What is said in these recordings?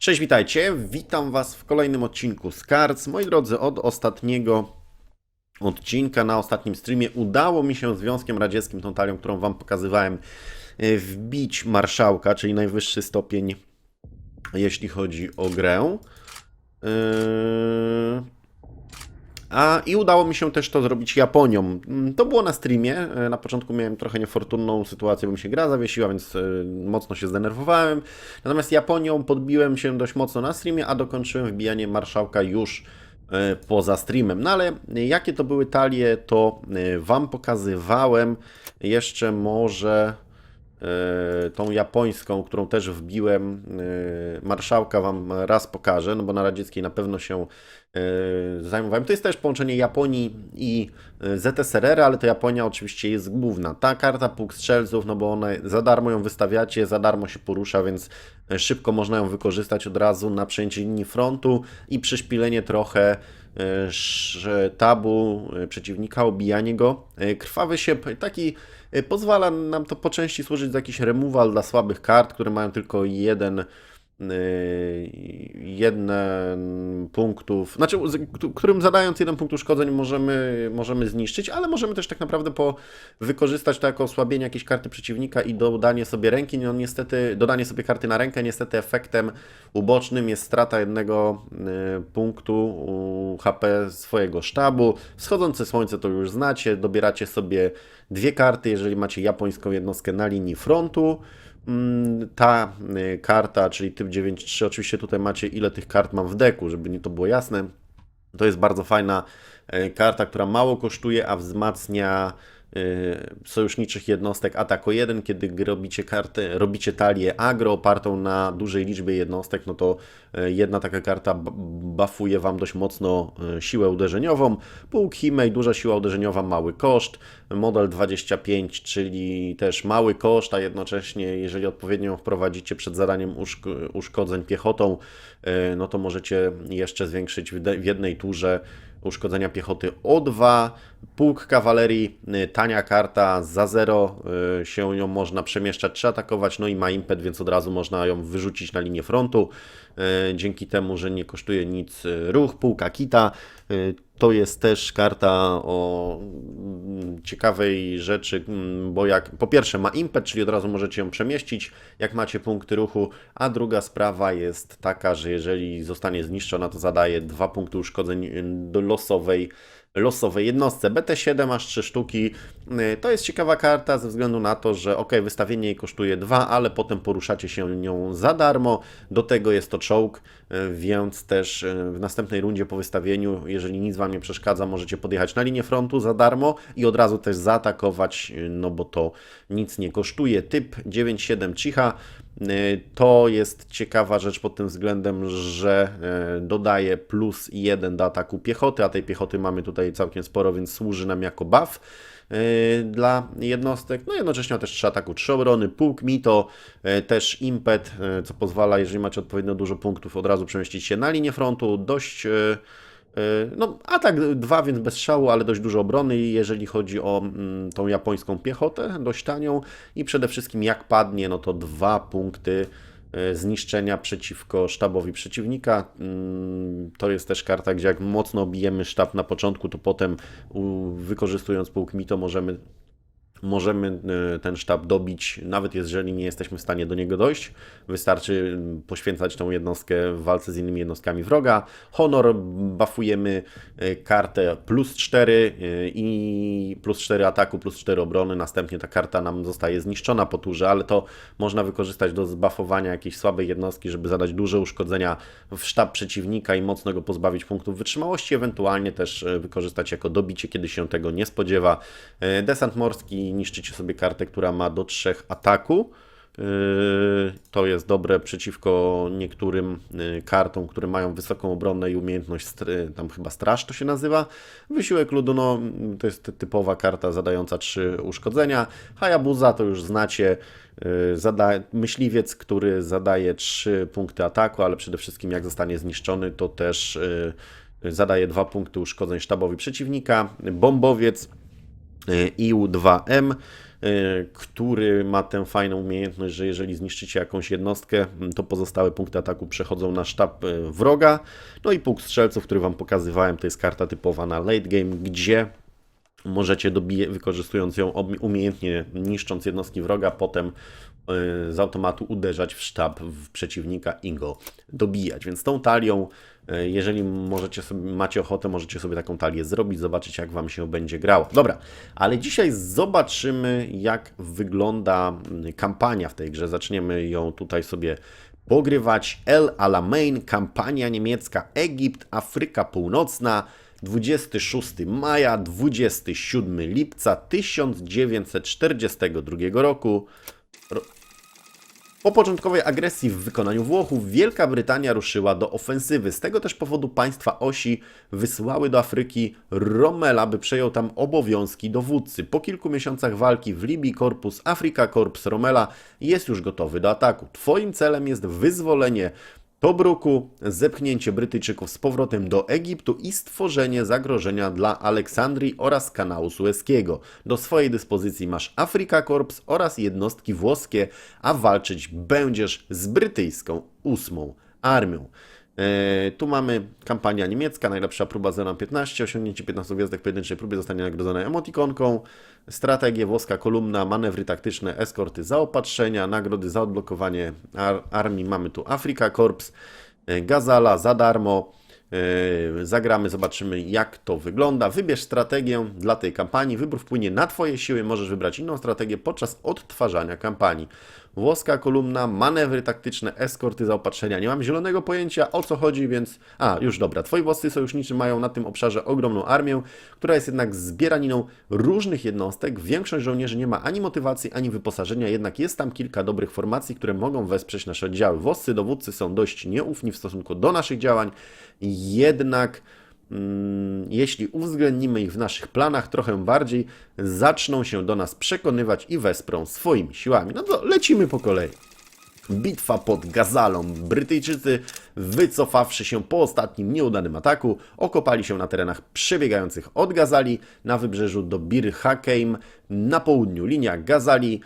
Cześć, witajcie. Witam Was w kolejnym odcinku z Cards. Moi drodzy, od ostatniego odcinka na ostatnim streamie udało mi się Związkiem Radzieckim, tą talią, którą Wam pokazywałem, e, wbić marszałka, czyli najwyższy stopień, jeśli chodzi o grę. Yy... A i udało mi się też to zrobić Japonią. Mm, To było na streamie. E, Na początku miałem trochę niefortunną sytuację, bo mi się gra zawiesiła, więc e, mocno się zdenerwowałem. Natomiast Japonią podbiłem się dość mocno na streamie, a dokończyłem wbijanie marszałka już e, poza streamem. No ale jakie to były talie, to Wam pokazywałem jeszcze może tą japońską, którą też wbiłem. Marszałka Wam raz pokażę, no bo na radzieckiej na pewno się zajmowałem. To jest też połączenie Japonii i e, ZSRR, ale to Japonia oczywiście jest główna. Ta karta Pług Strzelców, no bo one za darmo ją wystawiacie, za darmo się porusza, więc e, szybko można ją wykorzystać od razu na przejęcie linii frontu i przyszpilenie trochę e, sztabu e, przeciwnika, obijanie go. E, Krwawy siep, taki e, pozwala nam to po części służyć za jakiś removal dla słabych kart, które mają tylko jeden jeden punktów, znaczy którym zadając jeden punkt uszkodzeń możemy, możemy zniszczyć, ale możemy też tak naprawdę po wykorzystać to jako osłabienie jakiejś karty przeciwnika i dodanie sobie ręki. No niestety, dodanie sobie karty na rękę, niestety efektem ubocznym jest strata jednego y, punktu HP swojego sztabu. Wschodzące słońce to już znacie, dobieracie sobie dwie karty, jeżeli macie japońską jednostkę na linii frontu. Mm, Ta y, karta, czyli typ 9.3, oczywiście tutaj macie ile tych kart mam w deku, żeby nie to było jasne. To jest bardzo fajna e, karta, która mało kosztuje, a wzmacnia sojuszniczych jednostek ataku 1. Kiedy robicie kartę, robicie talię agro opartą na dużej liczbie jednostek, no to e, jedna taka karta b- buffuje Wam dość mocno e, siłę uderzeniową. Pułk Himei, duża siła uderzeniowa, mały koszt. Model 25, czyli też mały koszt, a jednocześnie jeżeli odpowiednio wprowadzicie przed zadaniem uszk- uszkodzeń piechotą, no to możecie jeszcze zwiększyć w jednej turze uszkodzenia piechoty o 2. Pułk kawalerii, y, tania karta, za 0 y, się ją można przemieszczać czy atakować, no i ma impet, więc od razu można ją wyrzucić na linię frontu. Y, Dzięki temu, że nie kosztuje nic y, ruch, pułk Akita. y, To jest też karta o mm, ciekawej rzeczy, mm, bo jak po pierwsze ma impet, czyli od razu możecie ją przemieścić, jak macie punkty ruchu, a druga sprawa jest taka, że jeżeli zostanie zniszczona, to zadaje dwa punkty uszkodzeń y, do losowej losowej jednostce. BT7 aż 3 sztuki. Y, To jest ciekawa karta ze względu na to, że ok, wystawienie jej kosztuje 2, ale potem poruszacie się nią za darmo. Do tego jest to czołg, więc też y, w następnej rundzie po wystawieniu, jeżeli nic Wam nie przeszkadza, możecie podjechać na linię frontu za darmo i od razu też zaatakować, y, no bo to nic nie kosztuje. Typ 9.7 Cicha. Y, To jest ciekawa rzecz pod tym względem, że dodaje plus 1 do ataku piechoty, a tej piechoty mamy tutaj całkiem sporo, więc służy nam jako buff dla jednostek. No jednocześnie też 3 ataku, 3 obrony, pułk mito, y, też impet, y, co pozwala, jeżeli macie odpowiednio dużo punktów, od razu przemieścić się na linię frontu. Dość y, y, no, atak 2, więc bez szału, ale dość dużo obrony, jeżeli chodzi o mm, tą japońską piechotę, dość tanią i przede wszystkim jak padnie, no to dwa punkty y, zniszczenia przeciwko sztabowi przeciwnika. Mm, To jest też karta, gdzie jak mocno bijemy sztab na początku, to potem wykorzystując pułk mito możemy możemy y, ten sztab dobić, nawet jeżeli nie jesteśmy w stanie do niego dojść. Wystarczy mm, poświęcać tą jednostkę w walce z innymi jednostkami wroga. Honor buffujemy y, kartę plus 4 y, i plus 4 ataku, plus 4 obrony. Następnie ta karta nam zostaje zniszczona po turze, ale to można wykorzystać do zbuffowania jakiejś słabej jednostki, żeby zadać duże uszkodzenia w sztab przeciwnika i mocno go pozbawić punktów wytrzymałości, ewentualnie też wykorzystać jako dobicie, kiedy się tego nie spodziewa. Desant morski niszczycie sobie kartę, która ma do 3 ataku. Yy, To jest dobre przeciwko niektórym yy, kartom, które mają wysoką obronę i umiejętność, tam chyba straż to się nazywa. Wysiłek ludu, no, to jest typowa karta zadająca 3 uszkodzenia. Hayabusa to już znacie, yy, zada- myśliwiec, który zadaje 3 punkty ataku, ale przede wszystkim jak zostanie zniszczony, to też zadaje 2 punkty uszkodzeń sztabowi przeciwnika. Bombowiec IU-2M, e, który ma tę fajną umiejętność, że jeżeli zniszczycie jakąś jednostkę, m, to pozostałe punkty ataku przechodzą na sztab e, wroga. No i punkt strzelców, który Wam pokazywałem, to jest karta typowa na late game, gdzie możecie dobije, wykorzystując ją umiejętnie, niszcząc jednostki wroga, potem y, z automatu uderzać w sztab w przeciwnika i go dobijać. Więc tą talią, y, jeżeli możecie sobie, macie ochotę, możecie sobie taką talię zrobić, zobaczyć jak Wam się będzie grało. Dobra, ale dzisiaj zobaczymy jak wygląda kampania w tej grze. Zaczniemy ją tutaj sobie pogrywać. El Alamein, kampania niemiecka, Egipt, Afryka Północna, 26 maja, 27 lipca 1942 roku. Po początkowej agresji w wykonaniu Włochów, Wielka Brytania ruszyła do ofensywy. Z tego też powodu państwa osi wysyłały do Afryki Rommela, by przejął tam obowiązki dowódcy. Po kilku miesiącach walki w Libii korpus Afrika Korps Rommela jest już gotowy do ataku. Twoim celem jest wyzwolenie Tobruku, zepchnięcie Brytyjczyków z powrotem do Egiptu i stworzenie zagrożenia dla Aleksandrii oraz kanału Sueskiego. Do swojej dyspozycji masz Afrika Korps oraz jednostki włoskie, a walczyć będziesz z brytyjską ósmą armią. E, tu mamy kampania niemiecka, najlepsza próba 0 na 15, osiągnięcie 15 gwiazdek pojedynczej próbie zostanie nagrodzone emotikonką, strategie włoska kolumna, manewry taktyczne, eskorty, zaopatrzenia, nagrody za odblokowanie ar armii, mamy tu Afrika Korps, e, Gazala za darmo, e, zagramy, zobaczymy jak to wygląda, wybierz strategię dla tej kampanii, wybór wpłynie na Twoje siły, możesz wybrać inną strategię podczas odtwarzania kampanii. Włoska kolumna, manewry taktyczne, eskorty, zaopatrzenia. Nie mam zielonego pojęcia o co chodzi, więc. A, już dobra. Twoi włoscy sojuszniczy mają na tym obszarze ogromną armię, która jest jednak zbieraniną różnych jednostek. Większość żołnierzy nie ma ani motywacji, ani wyposażenia, jednak jest tam kilka dobrych formacji, które mogą wesprzeć nasze oddziały. Włoscy dowódcy są dość nieufni w stosunku do naszych działań, jednak. Mm, jeśli uwzględnimy ich w naszych planach trochę bardziej, zaczną się do nas przekonywać i wesprą swoimi siłami. No to lecimy po kolei. Bitwa pod Gazalą. Brytyjczycy, wycofawszy się po ostatnim nieudanym ataku, okopali się na terenach przebiegających od Gazali na wybrzeżu do Bir Hakeim. Na południu linia Gazali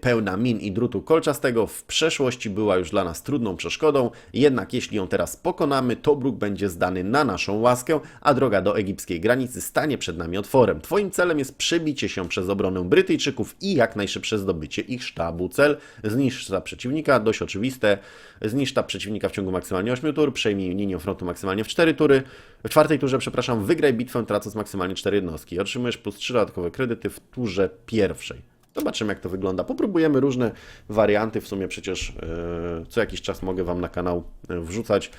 pełna min i drutu kolczastego w przeszłości była już dla nas trudną przeszkodą, jednak jeśli ją teraz pokonamy, Tobruk będzie zdany na naszą łaskę, a droga do egipskiej granicy stanie przed nami otworem. Twoim celem jest przebicie się przez obronę Brytyjczyków i jak najszybsze zdobycie ich sztabu. Cel zniszcz za przeciwnika, dość oczywiste. Zniszcz sztab przeciwnika w ciągu maksymalnie 8 tur, przejmij linię frontu maksymalnie w 4 tury. W czwartej turze, przepraszam, wygraj bitwę tracąc maksymalnie 4 jednostki. Otrzymujesz plus 3 dodatkowe kredyty w turze pierwszej. Zobaczymy, jak to wygląda. Popróbujemy różne warianty. W sumie przecież e, co jakiś czas mogę Wam na kanał e, wrzucać.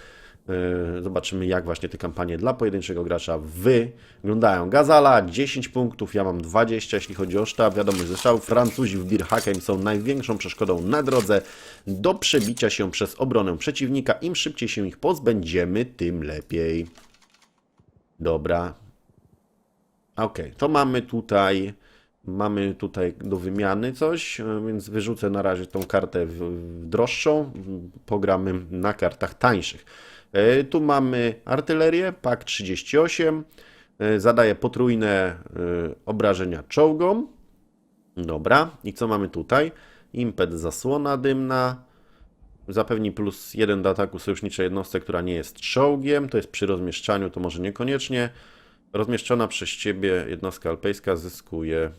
E, Zobaczymy, jak właśnie te kampanie dla pojedynczego gracza wyglądają. Gazala 10 punktów, ja mam 20, jeśli chodzi o sztab. Wiadomo, że sztab Francuzi w Birhaken są największą przeszkodą na drodze do przebicia się przez obronę przeciwnika. Im szybciej się ich pozbędziemy, tym lepiej. Dobra. Okej, to mamy tutaj. Mamy tutaj do wymiany coś, e, więc wyrzucę na razie tą kartę w, droższą. Pogramy na kartach tańszych. E, Tu mamy artylerię, pak 38. E, Zadaje potrójne obrażenia czołgom. Dobra, i co mamy tutaj? Impet zasłona dymna. Zapewni plus 1 do ataku sojuszniczej jednostce, która nie jest czołgiem. To jest przy rozmieszczaniu, to może niekoniecznie. Rozmieszczona przez ciebie jednostka alpejska zyskuje,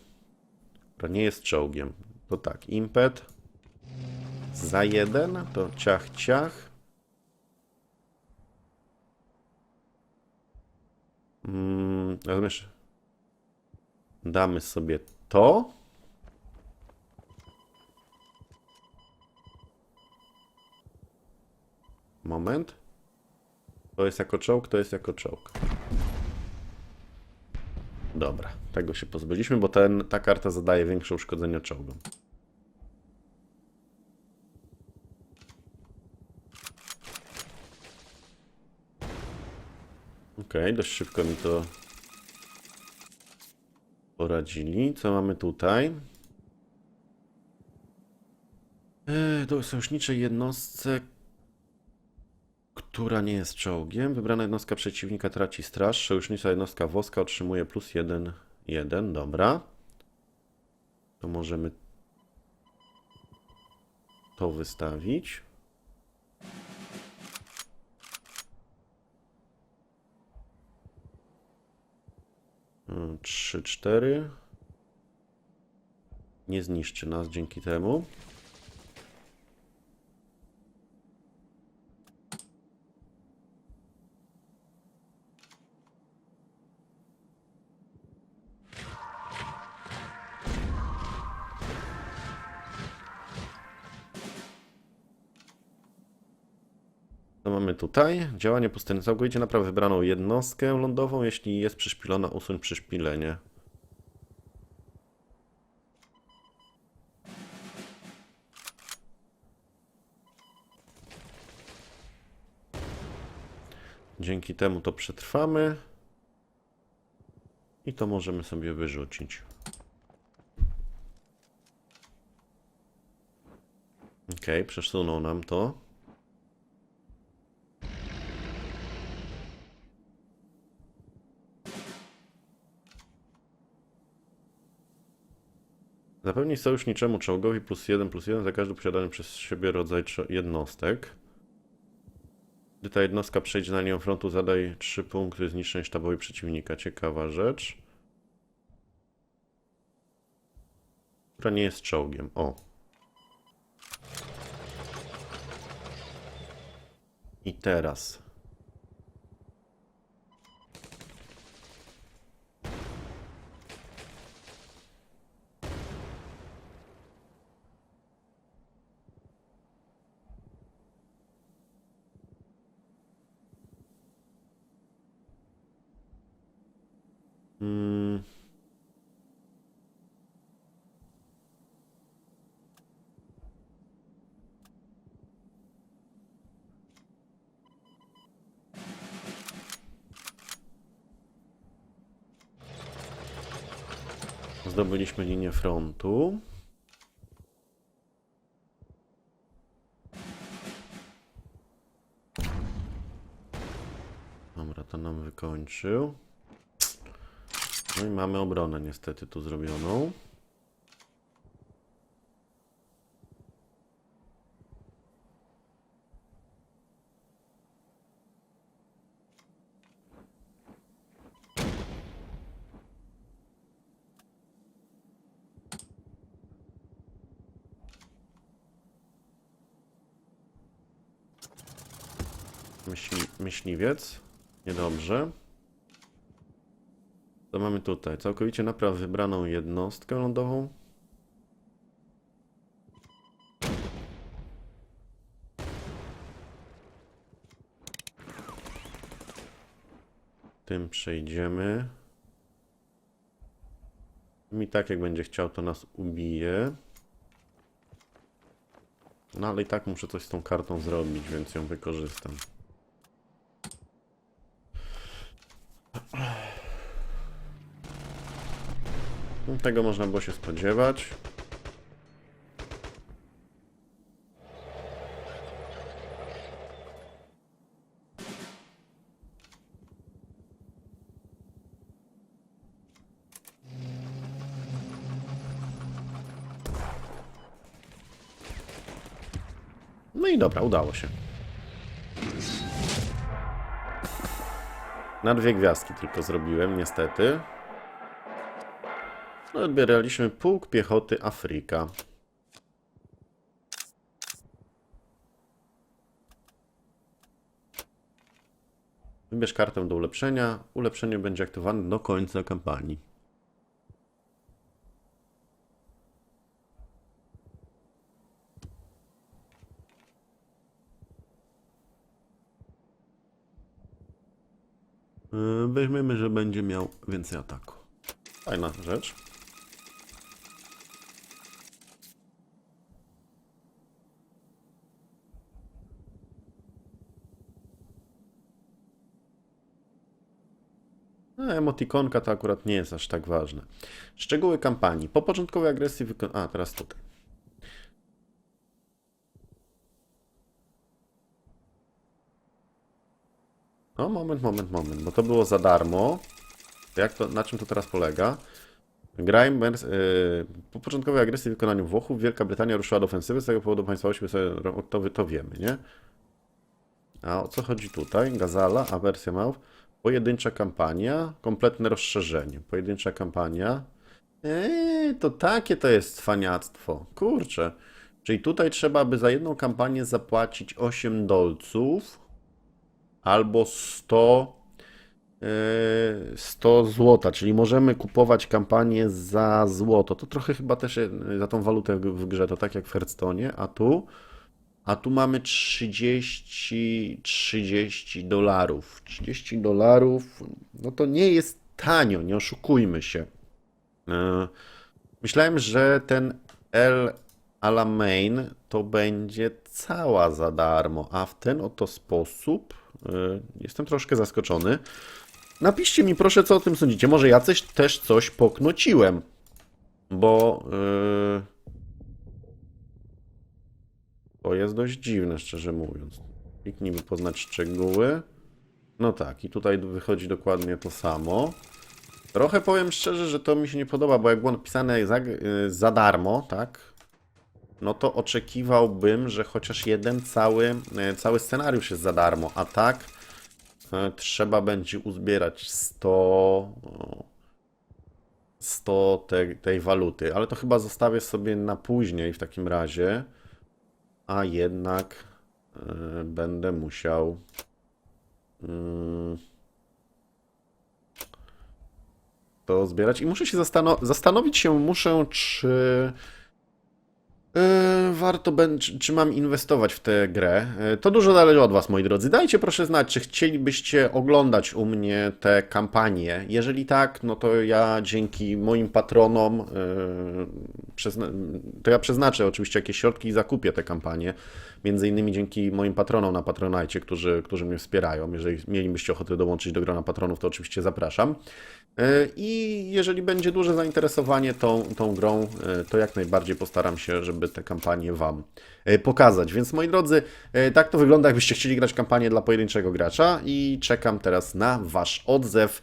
która nie jest czołgiem. To tak, impet za jeden, to ciach, ciach. Mm, rozumiesz? Damy sobie to. Moment. To jest jako czołg, to jest jako czołg. Dobra, tego się pozbyliśmy, bo ten, ta karta zadaje większe uszkodzenia czołgom. Okej, dość szybko mi to poradzili. Co mamy tutaj? Do sojuszniczej jednostce, która nie jest czołgiem. Wybrana jednostka przeciwnika traci straż. Sojusznicza jednostka włoska otrzymuje plus jeden jeden, dobra. To możemy to wystawić. Mm, Trzy, cztery. Nie zniszczy nas dzięki temu. Tutaj? Działanie pustynne. Całkowicie napraw wybraną jednostkę lądową. Jeśli jest przyszpilona, usuń przyszpilenie. Dzięki temu to przetrwamy. I to możemy sobie wyrzucić. Ok, przesunął nam to. Zapewnić sojuszniczemu czołgowi plus 1 plus 1 za każdy posiadany przez siebie rodzaj jednostek. Gdy ta jednostka przejdzie na linię frontu, zadaj 3 punkty zniszczeń sztabowi przeciwnika. Ciekawa rzecz. Która nie jest czołgiem. O. I teraz. Mm. Zdobyliśmy linię frontu. Dobra, to nam wykończył. No i mamy obronę niestety tu zrobioną. Myśli, myśliwiec. Niedobrze. Co mamy tutaj? Całkowicie napraw wybraną jednostkę lądową. Tym przejdziemy. I tak jak będzie chciał, to nas ubije. No ale i tak muszę coś z tą kartą zrobić, więc ją wykorzystam. Tego można było się spodziewać. No i dobra, udało się. Na dwie gwiazdki tylko zrobiłem, niestety. No, odbieraliśmy pułk piechoty Afryka. Wybierz kartę do ulepszenia. Ulepszenie będzie aktywowane do końca kampanii. Yy, Weźmiemy, że będzie miał więcej ataku. Fajna rzecz. Emotikonka to akurat nie jest aż tak ważne. Szczegóły kampanii. Po początkowej agresji wykon... A, teraz tutaj. O, moment, moment, moment, bo to było za darmo. Jak to, na czym to teraz polega? Grimbers, yy, po początkowej agresji w wykonaniu Włochów Wielka Brytania ruszyła do ofensywy, z tego powodu państwa ośmiu sobie, to, to wiemy, nie? A o co chodzi tutaj? Gazala, awersja małp, pojedyncza kampania, kompletne rozszerzenie, pojedyncza kampania. Eee, to takie to jest cwaniactwo, kurczę. Czyli tutaj trzeba by za jedną kampanię zapłacić 8 dolców albo 100 Yy, 100 złota, czyli możemy kupować kampanię za złoto. To trochę chyba też e, za tą walutę w w grze, to tak jak w Hearthstone, a tu a tu mamy 30 30 dolarów. 30 dolarów, no to nie jest tanio, nie oszukujmy się. Yy, Myślałem, że ten El Alamein to będzie cała za darmo, a w ten oto sposób yy, jestem troszkę zaskoczony. Napiszcie mi proszę, co o tym sądzicie. Może ja coś, też coś poknociłem, bo yy, to jest dość dziwne, szczerze mówiąc. Kliknijmy poznać szczegóły. No tak, i tutaj wychodzi dokładnie to samo. Trochę powiem szczerze, że to mi się nie podoba, bo jak było napisane za, y, za darmo, tak? No to oczekiwałbym, że chociaż jeden cały, y, cały scenariusz jest za darmo, a tak y, trzeba będzie uzbierać 100, o, 100 tej, tej waluty, ale to chyba zostawię sobie na później w takim razie, a jednak y, będę musiał. mm, to zbierać i muszę się zastano- zastanowić się muszę, czy e, warto będzie, czy, mam inwestować w tę grę. E, To dużo zależy od Was, moi drodzy. Dajcie proszę znać, czy chcielibyście oglądać u mnie te kampanie. Jeżeli tak, no to ja dzięki moim patronom, przezna- to ja przeznaczę oczywiście jakieś środki i zakupię te kampanie. Między innymi dzięki moim patronom na Patronajcie, którzy, którzy mnie wspierają. Jeżeli mielibyście ochotę dołączyć do grona patronów, to oczywiście zapraszam. E, I jeżeli będzie duże zainteresowanie tą, tą grą, e, to jak najbardziej postaram się, żeby te kampanie Wam e, pokazać. Więc moi drodzy, tak to wygląda, jakbyście chcieli grać kampanię dla pojedynczego gracza i czekam teraz na Wasz odzew.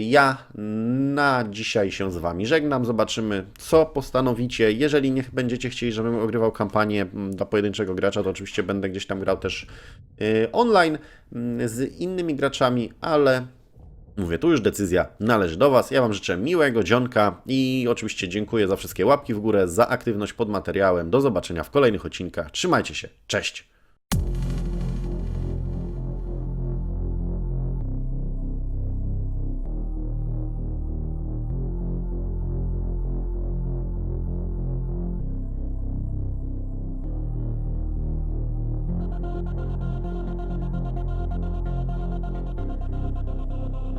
Ja na dzisiaj się z Wami żegnam. Zobaczymy, co postanowicie. Jeżeli nie będziecie chcieli, żebym ogrywał kampanię dla pojedynczego gracza, to oczywiście będę gdzieś tam grał też online z innymi graczami, ale Mówię, tu już decyzja należy do Was. Ja Wam życzę miłego dzionka i oczywiście dziękuję za wszystkie łapki w górę, za aktywność pod materiałem. Do zobaczenia w kolejnych odcinkach. Trzymajcie się. Cześć!